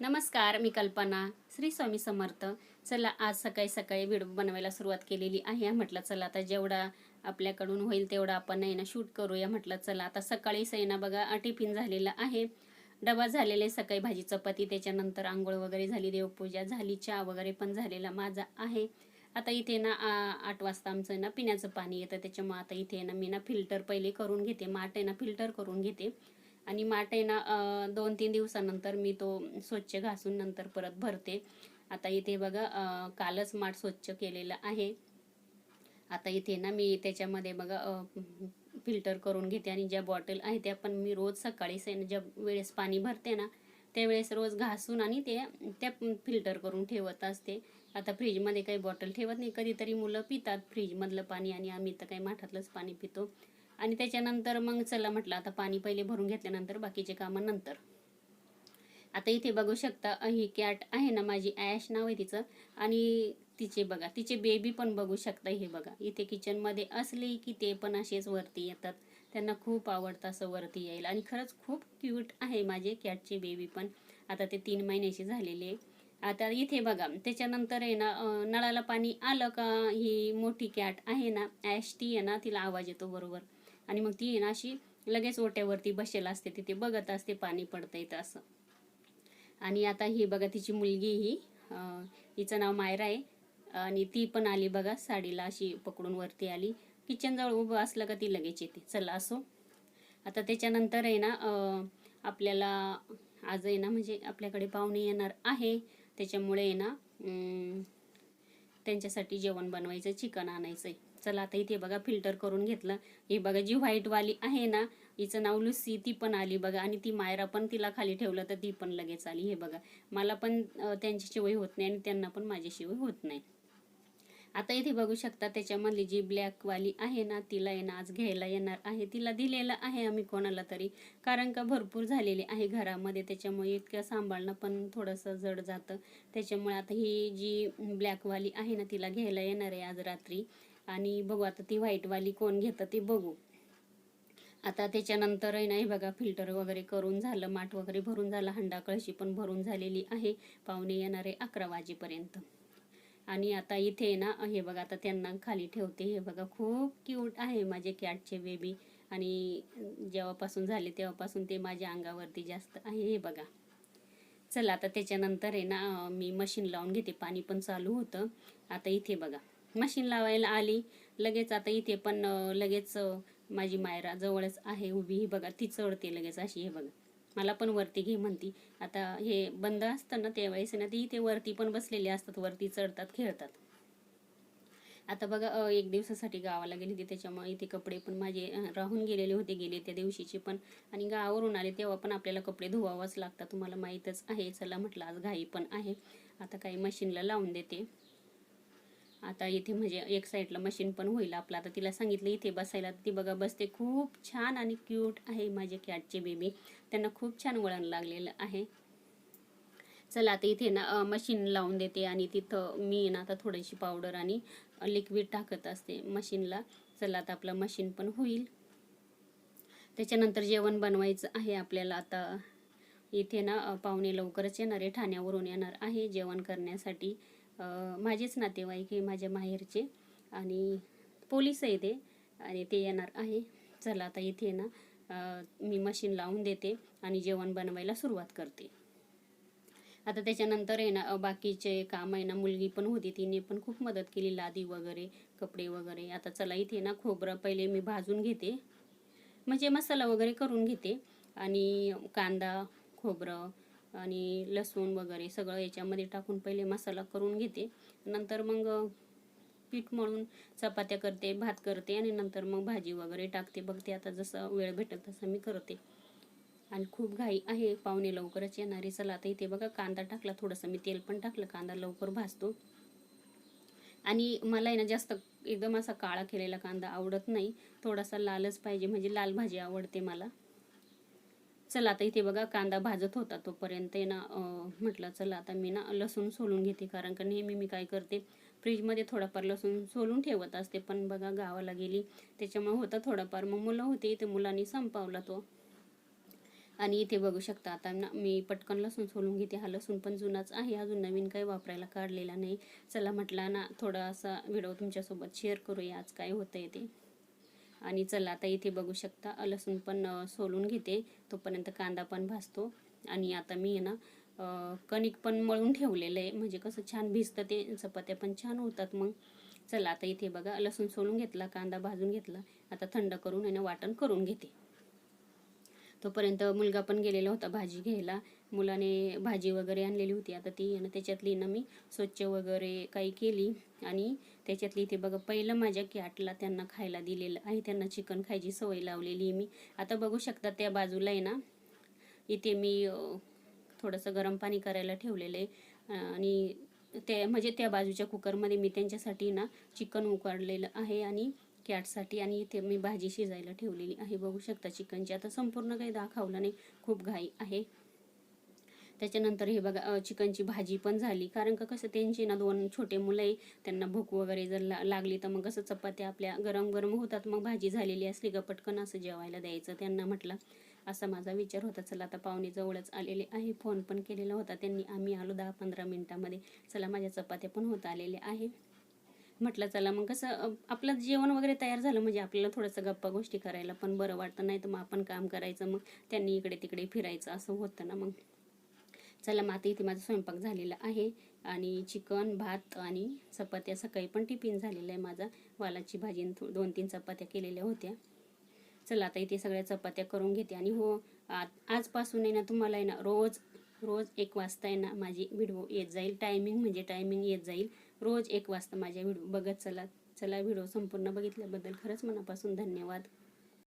नमस्कार मी कल्पना. श्री स्वामी समर्थ. चला आज सकाळी सकाळी व्हिडिओ बनवायला सुरुवात केलेली आहे. म्हटलं चला आता जेवढा आपल्याकडून होईल तेवढा आपण आहे ना शूट करूया. म्हटलं चला आता सकाळी सैना बघा टिफिन झालेला आहे. डबा झालेले सकाळी भाजी चपाती त्याच्यानंतर आंघोळ वगैरे झाली देवपूजा झाली चहा वगैरे पण झालेला माझा आहे. आता इथे ना आठ वाजता आमचं ना पिण्याचं पाणी येतं. त्याच्यामुळे आता इथे ना मी ना फिल्टर पहिले करून घेते. माठ आहे ना फिल्टर करून घेते. आणि माठ आहे ना दोन तीन दिवसानंतर मी तो स्वच्छ घासून नंतर परत भरते. आता इथे बघा कालच माठ स्वच्छ केलेलं आहे. आता इथे ना मी त्याच्यामध्ये बघा फिल्टर करून घेते आणि ज्या बॉटल आहे त्या पण मी रोज सकाळीच आहे ना ज्या वेळेस पाणी भरते ना त्यावेळेस रोज घासून आणि ते त्या फिल्टर करून ठेवत असते. आता फ्रीजमध्ये काही बॉटल ठेवत नाही. कधीतरी मुलं पितात फ्रीजमधलं पाणी आणि आम्ही तर काही माठातलंच पाणी पितो. आणि त्याच्यानंतर मग चला म्हटलं आता पाणी पहिले भरून घेतल्यानंतर बाकीचे कामं नंतर. आता इथे बघू शकता ही कॅट आहे ना माझी ॲश नाव आहे तिचं. आणि तिचे बघा तिचे बेबी पण बघू शकता हे बघा. इथे किचनमध्ये असले की ते पण असेच वरती येतात. त्यांना खूप आवडतं असं वरती यायला. आणि खरंच खूप क्यूट आहे माझे कॅटचे बेबी पण. आता ते तीन महिन्याचे झालेले. आता इथे बघा त्याच्यानंतर आहे ना नळाला पाणी आलं का ही मोठी कॅट आहे ना ॲश ती आहे ना तिला आवाज येतो बरोबर. आणि मग ती आहे ना अशी लगेच ओट्यावरती बसेल असते तिथे बघत असते पाणी पडतंय तर असं. आणि आता ही बघा तिची मुलगी ही हिचं नाव मायरा आहे. आणि ती पण आली बघा साडीला अशी पकडून वरती आली. किचनजवळ उभं असलं का ती लगेच येते. चला असो. आता त्याच्यानंतर आहे ना आपल्याला आज आहे ना म्हणजे आपल्याकडे पाहुणे येणार आहे. त्याच्यामुळे आहे ना त्यांच्यासाठी जेवण बनवायचं चिकन आणायचं आहे चला आता इथे बघा फिल्टर करून घेतलं. हे बघा जी व्हाईटवाली आहे ना हिचं नाव लुसी ती पण आली बघा. आणि ती मायरा पण तिला खाली ठेवलं तर ती पण लगेच आली. हे बघा मला पण त्यांची शिवई होत नाही आणि त्यांना पण माझ्याशिवाय होत नाही. आता इथे बघू शकता त्याच्यामधली जी ब्लॅकवाली आहे ना तिला आहे ना आज घ्यायला येणार आहे. तिला दिलेलं आहे आम्ही कोणाला तरी कारण का भरपूर झालेली आहे घरामध्ये. त्याच्यामुळे इतकं सांभाळणं पण थोडंसं जड जातं. त्याच्यामुळे आता ही जी ब्लॅकवाली आहे ना तिला घ्यायला येणार आहे आज रात्री. आणि बघू आता ती व्हाईटवाली कोण घेतं ते बघू. आता त्याच्यानंतरही नाही ना हे बघा फिल्टर वगैरे करून झालं माठ वगैरे भरून झालं हंडा कळशी पण भरून झालेली आहे. पाहुणे येणारे अकरा वाजेपर्यंत. आणि आता इथे ना हे बघा आता त्यांना खाली ठेवते. हे बघा खूप क्यूट आहे माझे कॅटचे बेबी आणि जेव्हापासून झाले तेव्हापासून ते माझ्या अंगावरती जास्त आहे हे बघा. चला आता त्याच्यानंतर आहे ना मी मशीन लावून घेते. पाणी पण चालू होतं. आता इथे बघा. मशीन लावायला आली. लगेच आता इथे पण लगेच माझी मायरा जवळच आहे उभी. ही बघा ती चढते लगेच अशी हे बघा. मला पण वरती घे म्हणती. आता हे बंद असतं ना त्यावेळेस ना ती इथे वरती पण बसलेले असतात. वरती चढतात खेळतात. आता बघा एक दिवसासाठी गावाला गेली होती. त्याच्यामुळे इथे कपडे पण माझे राहून गेलेले होते गेले त्या दिवशीचे पण. आणि गावावरून आले तेव्हा पण आपल्याला कपडे धुवावाच लागतात. तुम्हाला माहीतच आहे. चला म्हटलं आज घाई पण आहे. आता काही मशीनला लावून देते. आता इथे म्हणजे एक साईडला मशीन पण होईल आपलं. आता तिला सांगितलं इथे बसायला ती बघा बसते. खूप छान आणि क्यूट आहे माझे कॅटचे बेबी त्यांना खूप छान वळण लागलेलं आहे. चला आता इथे ना मशीन लावून देते आणि तिथं मी ना आता थोडीशी पावडर आणि लिक्विड टाकत असते मशीनला चला आता आपलं मशीन पण होईल. त्याच्यानंतर जेवण बनवायचं आहे आपल्याला. आता इथे ना पाहुणे लवकरच येणार आहे. ठाण्यावरून येणार आहे जेवण करण्यासाठी. माझेच नातेवाईक हे माझ्या माहेरचे. आणि पोलीस आहे ते. आणि ते येणार आहे. चला आता इथे ना मी मशीन लावून देते आणि जेवण बनवायला सुरुवात करते. आता त्याच्यानंतर आहे ना बाकीचे काम आहे ना मुलगी पण होती तिने पण खूप मदत केली लादी वगैरे कपडे वगैरे. आता चला इथे ना खोबरं पहिले मी भाजून घेते. म्हणजे मसाला वगैरे करून घेते. आणि कांदा खोबरं आणि लसूण वगैरे सगळं याच्यामध्ये टाकून पहिले मसाला करून घेते. नंतर मग पीठ मळून चपात्या करते भात करते आणि नंतर मग भाजी वगैरे टाकते. बघते आता जसं वेळ भेटेल तसं मी करते. आणि खूप घाई आहे पाहुणे लवकरच येणारे. चला आता इथे बघा कांदा टाकला थोडंसं. मी तेल पण टाकलं कांदा लवकर भाजतो. आणि मला आहे ना जास्त एकदम असा काळा केलेला कांदा आवडत नाही. थोडासा लालच पाहिजे म्हणजे लाल भाजी आवडते मला. चला आता इथे बघा कांदा भाजत होता तोपर्यंत आहे ना म्हटलं चला आता मी ना लसूण सोलून घेते कारण का नेहमी मी काय करते फ्रीजमध्ये थोडाफार लसूण सोलून ठेवत असते पण बघा गावाला गेली त्याच्यामुळे होता थोडाफार. मग मुलं होते इथे मुलांनी संपवला तो. आणि इथे बघू शकता आता ना मी पटकन लसूण सोलून घेते. हा लसूण पण जुनाच आहे अजून नवीन काही वापरायला काढलेला नाही. चला म्हटला ना थोडासा व्हिडिओ तुमच्यासोबत शेअर करूया आज काय होतं आहे ते. आणि चला आता इथे बघू शकता लसूण पण सोलून घेते. तोपर्यंत कांदा पण भाजतो. आणि आता मी ना कणिक पण मळून ठेवलेलं आहे. म्हणजे कसं छान भिजतं ते चपात्या पण छान होतात मग. चला आता इथे बघा लसूण सोलून घेतला कांदा भाजून घेतला. आता थंड करून आहे ना वाटण करून घेते. तोपर्यंत मुलगा पण गेलेला होता भाजी घ्यायला. मुलाने भाजी वगैरे आणलेली होती. आता ती ना त्याच्यातली ना मी स्वच्छ वगैरे काही केली. आणि त्याच्यातली इथे बघा पहिलं माझ्या कॅटला त्यांना खायला दिलेलं आहे. त्यांना चिकन खायची सवय लावलेली आहे मी. आता बघू शकता त्या बाजूला आहे ना इथे मी थोडंसं गरम पाणी करायला ठेवलेलं आहे. आणि ते म्हणजे त्या बाजूच्या कुकरमध्ये मी त्यांच्यासाठी ना चिकन उकडलेलं आहे आणि कॅटसाठी आणि इथे मी भाजी शिजायला ठेवलेली आहे. बघू शकता चिकनची. आता संपूर्ण काही दाखवलं नाही. खूप घाई आहे. त्याच्यानंतर हे बघा चिकनची भाजी पण झाली. कारण का कसं त्यांची ना दोन छोटे मुलं आहे त्यांना भूक वगैरे जर ला लागली तर मग कसं चपात्या आपल्या गरम गरम होतात मग भाजी झालेली असली का पटकन असं जेवायला द्यायचं त्यांना म्हटलं. असा माझा विचार होता चला आता पाहुणे जवळच आलेले आहे फोन पण केलेला होता त्यांनी. आम्ही आलो दहा पंधरा मिनटामध्ये. चला माझ्या चपात्या पण होत आलेल्या आहे. म्हटलं चला मग कसं आपलं जेवण वगैरे तयार झालं म्हणजे आपल्याला थोडंसं गप्पा गोष्टी करायला पण बरं वाटतं नाही तर मग आपण काम करायचं मग त्यांनी इकडे तिकडे फिरायचं असं होतं ना मग. चला मग इथे माझा स्वयंपाक झालेला आहे आणि चिकन भात आणि चपात्या सकाळी पण टिफिन झालेला आहे माझा. वालाची भाजी आणि थो- दोन तीन चपात्या केलेल्या होत्या. चला आता इथे सगळ्या चपात्या करून घेते आणि हो आजपासून आहे ना तुम्हाला आहे ना रोज रोज एक वाजता आहे ना माझी व्हिडिओ येत जाईल. टायमिंग म्हणजे टायमिंग येत जाईल. रोज एक वाजता माझ्या व्हिडिओ बघत चला चला व्हिडिओ संपूर्ण बघितल्याबद्दल खरंच मनापासून धन्यवाद.